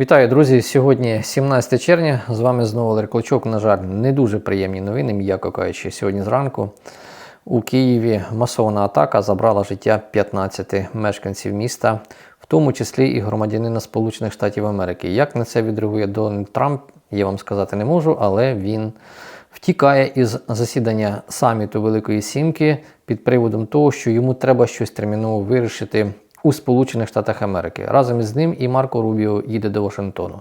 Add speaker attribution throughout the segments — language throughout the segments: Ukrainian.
Speaker 1: Вітаю, друзі! Сьогодні 17 червня. З вами знову Олег Клочок. На жаль, не дуже приємні новини, м'яко кажучи, сьогодні зранку. У Києві масована атака забрала життя 15 мешканців міста, в тому числі і громадянина Сполучених Штатів Америки. Як на це відреагує Дональд Трамп, я вам сказати не можу, але він втікає із засідання саміту Великої Сімки під приводом того, що йому треба щось терміново вирішити у Сполучених Штатах Америки. Разом із ним і Марко Рубіо їде до Вашингтону.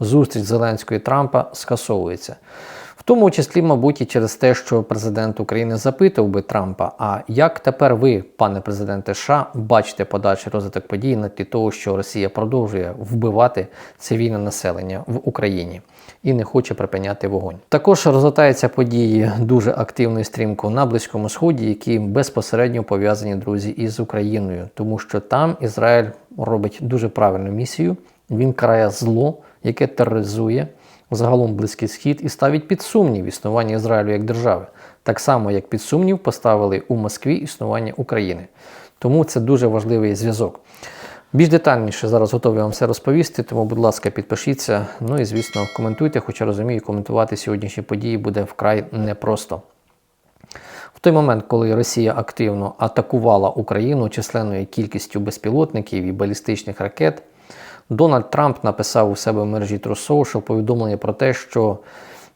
Speaker 1: Зустріч Зеленського і Трампа скасовується. В тому числі, мабуть, і через те, що президент України запитав би Трампа, а як тепер ви, пане президенте США, бачите подальший розвиток подій на тлі того, що Росія продовжує вбивати цивільне населення в Україні і не хоче припиняти вогонь? Також розгортаються події дуже активно і стрімко на Близькому Сході, які безпосередньо пов'язані, друзі, із Україною, тому що там Ізраїль робить дуже правильну місію. Він карає зло, яке тероризує загалом Близький Схід і ставить під сумнів існування Ізраїлю як держави, так само як під сумнів поставили у Москві існування України. Тому це дуже важливий зв'язок. Більш детальніше зараз готовий вам все розповісти, тому, будь ласка, підпишіться. Ну і, звісно, коментуйте, хоча розумію, коментувати сьогоднішні події буде вкрай непросто. В той момент, коли Росія активно атакувала Україну численною кількістю безпілотників і балістичних ракет, Дональд Трамп написав у себе в мережі True повідомлення про те, що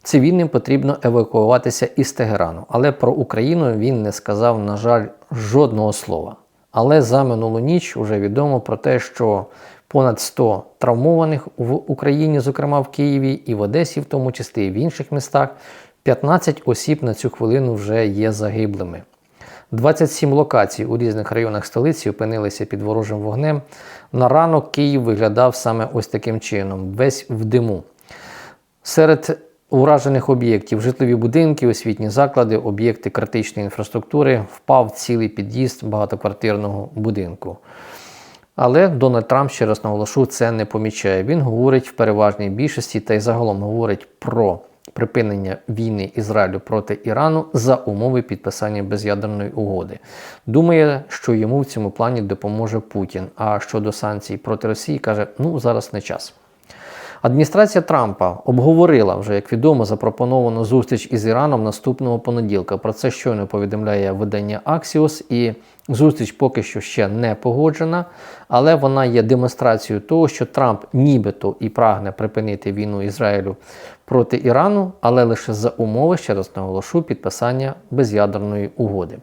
Speaker 1: цивільним потрібно евакуюватися із Тегерану. Але про Україну він не сказав, на жаль, жодного слова. Але за минулу ніч вже відомо про те, що понад 100 травмованих в Україні, зокрема в Києві і в Одесі, в тому числі і в інших містах, 15 осіб на цю хвилину вже є загиблими. 27 локацій у різних районах столиці опинилися під ворожим вогнем. На ранок Київ виглядав саме ось таким чином, весь в диму. Серед уражених об'єктів житлові будинки, освітні заклади, об'єкти критичної інфраструктури впав цілий під'їзд багатоквартирного будинку. Але Дональд Трамп, ще раз наголошу, це не помічає. Він говорить в переважній більшості та й загалом говорить про припинення війни Ізраїлю проти Ірану за умови підписання без'ядерної угоди. Думає, що йому в цьому плані допоможе Путін. А щодо санкцій проти Росії, каже, ну зараз не час. Адміністрація Трампа обговорила вже, як відомо, запропоновану зустріч із Іраном наступного понеділка. Про це щойно повідомляє видання Axios, і зустріч поки що ще не погоджена, але вона є демонстрацією того, що Трамп нібито і прагне припинити війну Ізраїлю проти Ірану, але лише за умови, ще раз наголошу, підписання без'ядерної угоди.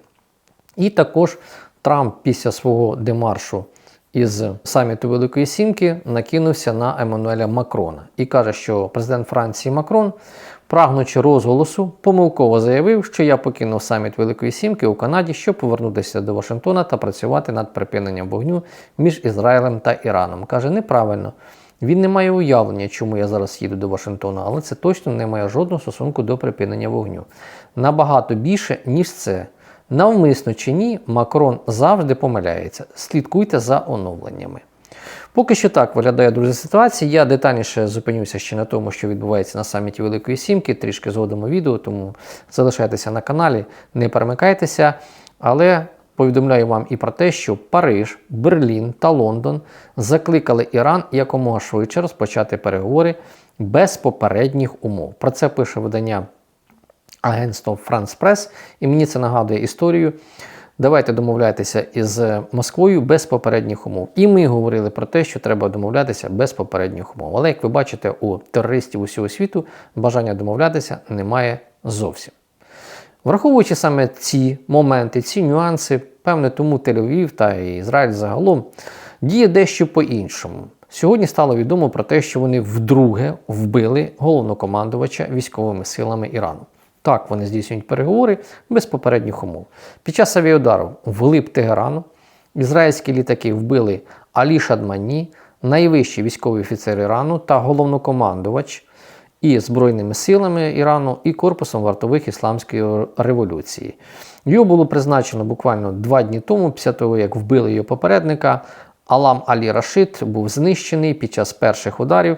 Speaker 1: І також Трамп після свого демаршу із саміту Великої Сімки накинувся на Еммануеля Макрона і каже, що президент Франції Макрон, прагнучи розголосу, помилково заявив, що я покинув саміт Великої Сімки у Канаді, щоб повернутися до Вашингтона та працювати над припиненням вогню між Ізраїлем та Іраном. Каже, неправильно. Він не має уявлення, чому я зараз їду до Вашингтона, але це точно не має жодного стосунку до припинення вогню. Набагато більше, ніж це. Навмисно чи ні, Макрон завжди помиляється. Слідкуйте за оновленнями. Поки що так виглядає друзі ситуація. Я детальніше зупинюся ще на тому, що відбувається на саміті Великої Сімки, трішки згодом у відео, тому залишайтеся на каналі, не перемикайтеся. Але повідомляю вам і про те, що Париж, Берлін та Лондон закликали Іран якомога швидше розпочати переговори без попередніх умов. Про це пише видання агентство France Press, і мені це нагадує історію. Давайте домовляйтеся із Москвою без попередніх умов. І ми говорили про те, що треба домовлятися без попередніх умов. Але як ви бачите, у терористів усього світу бажання домовлятися немає зовсім. Враховуючи саме ці моменти, ці нюанси, певне, тому Тель-Авів та Ізраїль загалом діє дещо по-іншому. Сьогодні стало відомо про те, що вони вдруге вбили головнокомандувача військовими силами Ірану. Так, вони здійснюють переговори без попередніх умов. Під час авіаудару вглиб Тегерану ізраїльські літаки вбили Алі Шадмані, найвищий військовий офіцер Ірану та головнокомандувач і Збройними силами Ірану, і Корпусом вартових Ісламської революції. Його було призначено буквально два дні тому, після того, як вбили його попередника. Алам Алі Рашид був знищений під час перших ударів.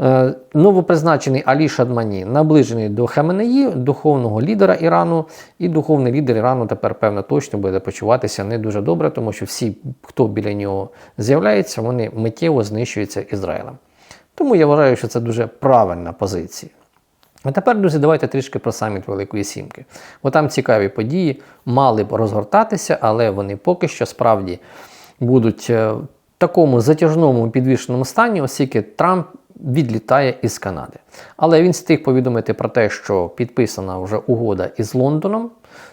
Speaker 1: Е, Новопризначений Алі Шадмані наближений до Хаменеї, духовного лідера Ірану, і духовний лідер Ірану тепер, певно, точно буде почуватися не дуже добре, тому що всі, хто біля нього з'являється, вони миттєво знищуються Ізраїлем. Тому я вважаю, що це дуже правильна позиція. А тепер, друзі, давайте трішки про саміт Великої Сімки. Бо там цікаві події мали б розгортатися, але вони поки що справді будуть е, в такому затяжному підвішеному стані, оскільки Трамп відлітає із Канади. Але він встиг повідомити про те, що підписана вже угода із Лондоном.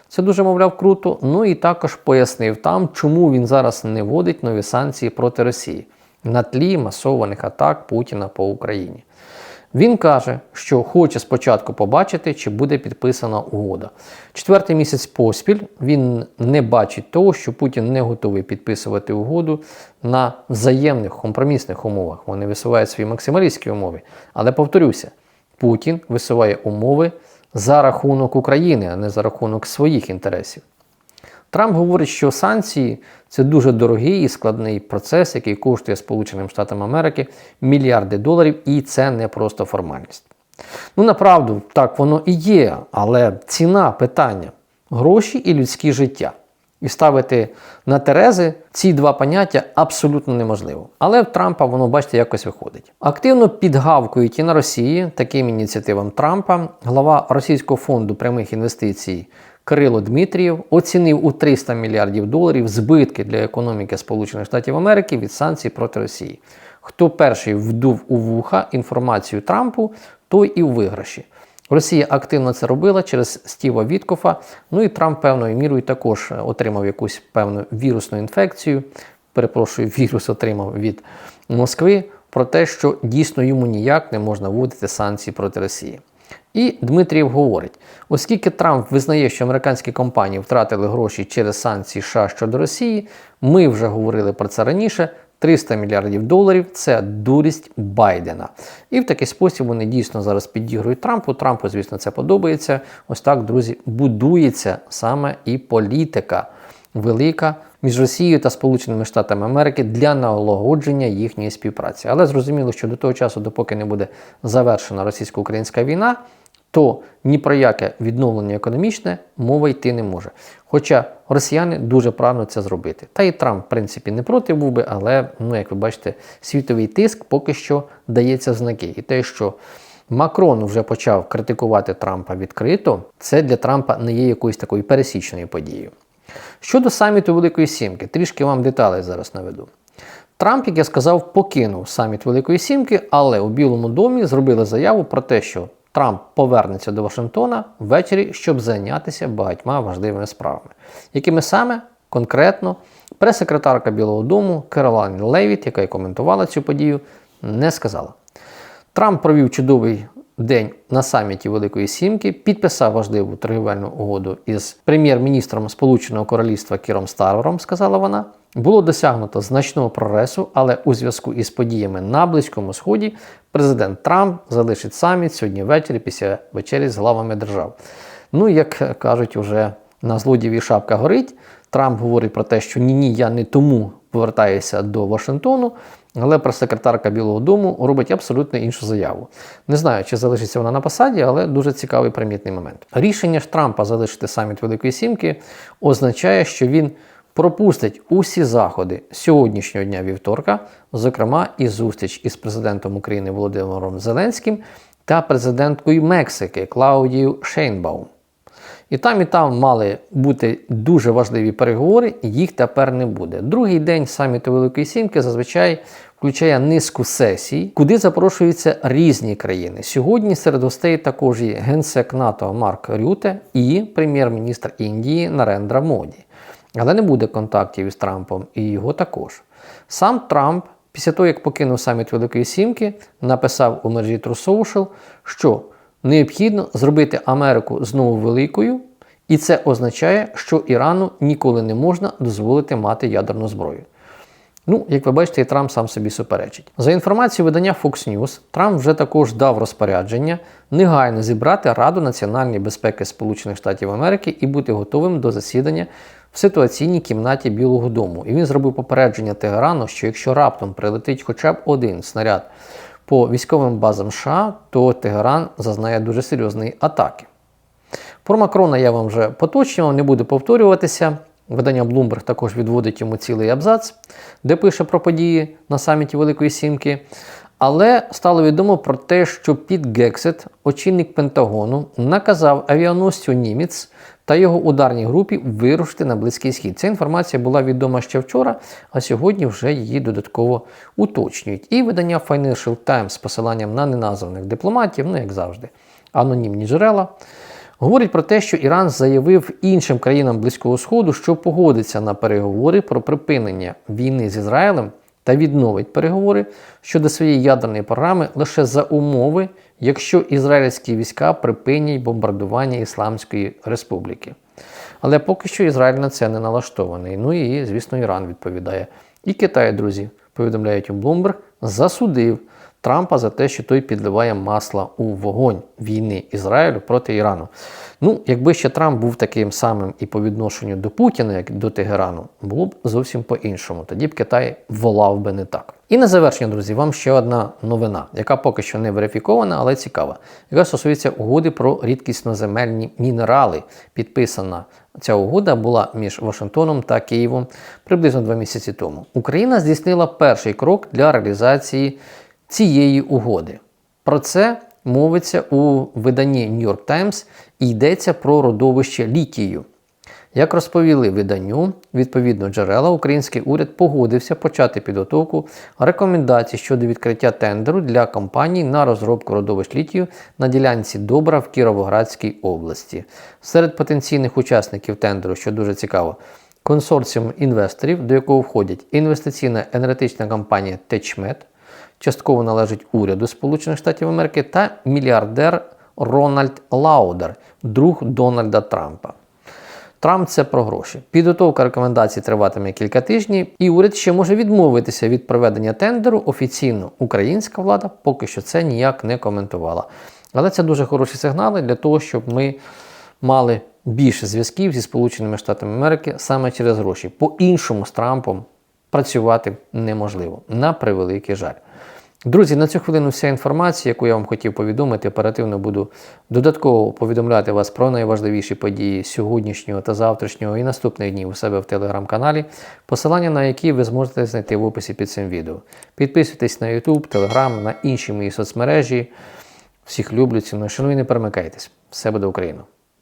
Speaker 1: Це дуже, мовляв, круто. Ну і також пояснив там, чому він зараз не вводить нові санкції проти Росії на тлі масованих атак Путіна по Україні. Він каже, що хоче спочатку побачити, чи буде підписана угода. Четвертий місяць поспіль він не бачить того, що Путін не готовий підписувати угоду на взаємних компромісних умовах. Вони висувають свої максималістські умови. Але повторюся, Путін висуває умови за рахунок України, а не за рахунок своїх інтересів. Трамп говорить, що санкції це дуже дорогий і складний процес, який коштує Сполученим Штатам Америки мільярди доларів, і це не просто формальність. Ну, направду, так воно і є, але ціна питання гроші і людське життя. І ставити на Терези ці два поняття абсолютно неможливо. Але в Трампа воно, бачите, якось виходить. Активно підгавкують і на Росії таким ініціативам Трампа. Глава Російського фонду прямих інвестицій Кирило Дмитрієв оцінив у 300 мільярдів доларів збитки для економіки Сполучених Штатів Америки від санкцій проти Росії. Хто перший вдув у вуха інформацію Трампу, той і в виграші. Росія активно це робила через Стіва Віткофа. Ну і Трамп певною мірою також отримав якусь певну вірусну інфекцію. Перепрошую, вірус отримав від Москви про те, що дійсно йому ніяк не можна вводити санкції проти Росії. І Дмитрієв говорить: оскільки Трамп визнає, що американські компанії втратили гроші через санкції США щодо Росії, ми вже говорили про це раніше. 300 мільярдів доларів це дурість Байдена. І в такий спосіб вони дійсно зараз підігрують Трампу. Трампу, звісно, це подобається. Ось так, друзі, будується саме і політика велика між Росією та Сполученими Штатами Америки для налагодження їхньої співпраці. Але зрозуміло, що до того часу, допоки не буде завершена російсько-українська війна, то ні про яке відновлення економічне мова йти не може. Хоча росіяни дуже прагно це зробити. Та і Трамп, в принципі, не проти був би, але, ну, як ви бачите, світовий тиск поки що дається знаки. І те, що Макрон вже почав критикувати Трампа відкрито, це для Трампа не є якоюсь такою пересічною подією. Щодо саміту Великої Сімки, трішки вам деталей зараз наведу. Трамп, як я сказав, покинув саміт Великої Сімки, але у Білому домі зробили заяву про те, що Трамп повернеться до Вашингтона ввечері, щоб зайнятися багатьма важливими справами, якими саме конкретно прес-секретарка Білого Дому Керолайн Левіт, яка й коментувала цю подію, не сказала. Трамп провів чудовий день на саміті Великої Сімки, підписав важливу торгівельну угоду із прем'єр-міністром Сполученого Королівства Кіром Старвером, сказала вона. Було досягнуто значного прогресу, але у зв'язку із подіями на Близькому Сході президент Трамп залишить саміт сьогодні ввечері після вечері з главами держав. Ну, як кажуть, уже на злодіві шапка горить. Трамп говорить про те, що ні-ні, я не тому повертаюся до Вашингтону, але прес-секретарка Білого Дому робить абсолютно іншу заяву. Не знаю, чи залишиться вона на посаді, але дуже цікавий примітний момент. Рішення ж Трампа залишити саміт Великої Сімки означає, що він пропустить усі заходи сьогоднішнього дня вівторка, зокрема і зустріч із президентом України Володимиром Зеленським та президенткою Мексики Клаудією Шейнбаум. І там, і там мали бути дуже важливі переговори, їх тепер не буде. Другий день саміту Великої Сімки зазвичай включає низку сесій, куди запрошуються різні країни. Сьогодні серед гостей також є генсек НАТО Марк Рюте і прем'єр-міністр Індії Нарендра Моді. Але не буде контактів із Трампом і його також. Сам Трамп, після того, як покинув саміт Великої Сімки, написав у мережі True Social, що необхідно зробити Америку знову великою, і це означає, що Ірану ніколи не можна дозволити мати ядерну зброю. Ну, як ви бачите, і Трамп сам собі суперечить. За інформацією видання Fox News, Трамп вже також дав розпорядження негайно зібрати Раду національної безпеки Сполучених Штатів Америки і бути готовим до засідання в ситуаційній кімнаті Білого Дому. І він зробив попередження Тегерану, що якщо раптом прилетить хоча б один снаряд по військовим базам США, то Тегеран зазнає дуже серйозної атаки. Про Макрона я вам вже поточнював, не буду повторюватися. Видання Bloomberg також відводить йому цілий абзац, де пише про події на саміті Великої Сімки. Але стало відомо про те, що Піт Гексет, очільник Пентагону, наказав авіаносцю Німець та його ударній групі вирушити на Близький Схід. Ця інформація була відома ще вчора, а сьогодні вже її додатково уточнюють. І видання Financial Times з посиланням на неназваних дипломатів, ну як завжди, анонімні джерела. Говорить про те, що Іран заявив іншим країнам Близького Сходу, що погодиться на переговори про припинення війни з Ізраїлем та відновить переговори щодо своєї ядерної програми лише за умови, якщо ізраїльські війська припинять бомбардування Ісламської Республіки. Але поки що Ізраїль на це не налаштований. Ну і, звісно, Іран відповідає. І Китай, друзі, повідомляють у Bloomberg, засудив Трампа за те, що той підливає масло у вогонь війни Ізраїлю проти Ірану. Ну, якби ще Трамп був таким самим і по відношенню до Путіна, як до Тегерану, було б зовсім по-іншому. Тоді б Китай волав би не так. І на завершення, друзі, вам ще одна новина, яка поки що не верифікована, але цікава, яка стосується угоди про рідкісноземельні мінерали. Підписана ця угода була між Вашингтоном та Києвом приблизно два місяці тому. Україна здійснила перший крок для реалізації цієї угоди. Про це мовиться у виданні New York Times і йдеться про родовище літію. Як розповіли виданню, відповідно джерела, український уряд погодився почати підготовку рекомендацій щодо відкриття тендеру для компаній на розробку родовищ літію на ділянці Добра в Кіровоградській області. Серед потенційних учасників тендеру, що дуже цікаво, консорціум інвесторів, до якого входять інвестиційна енергетична компанія Techmed, частково належить уряду Сполучених Штатів Америки та мільярдер Рональд Лаудер, друг Дональда Трампа. Трамп це про гроші. Підготовка рекомендацій триватиме кілька тижнів, і уряд ще може відмовитися від проведення тендеру. Офіційно українська влада поки що це ніяк не коментувала. Але це дуже хороші сигнали для того, щоб ми мали більше зв'язків зі Сполученими Штатами Америки саме через гроші. По-іншому з Трампом працювати неможливо. На превеликий жаль. Друзі, на цю хвилину вся інформація, яку я вам хотів повідомити, оперативно буду додатково повідомляти вас про найважливіші події сьогоднішнього та завтрашнього і наступних днів у себе в телеграм-каналі, посилання на які ви зможете знайти в описі під цим відео. Підписуйтесь на YouTube, Telegram, на інші мої соцмережі. Всіх люблю, ціную, шаную, не перемикайтесь. Все буде Україна!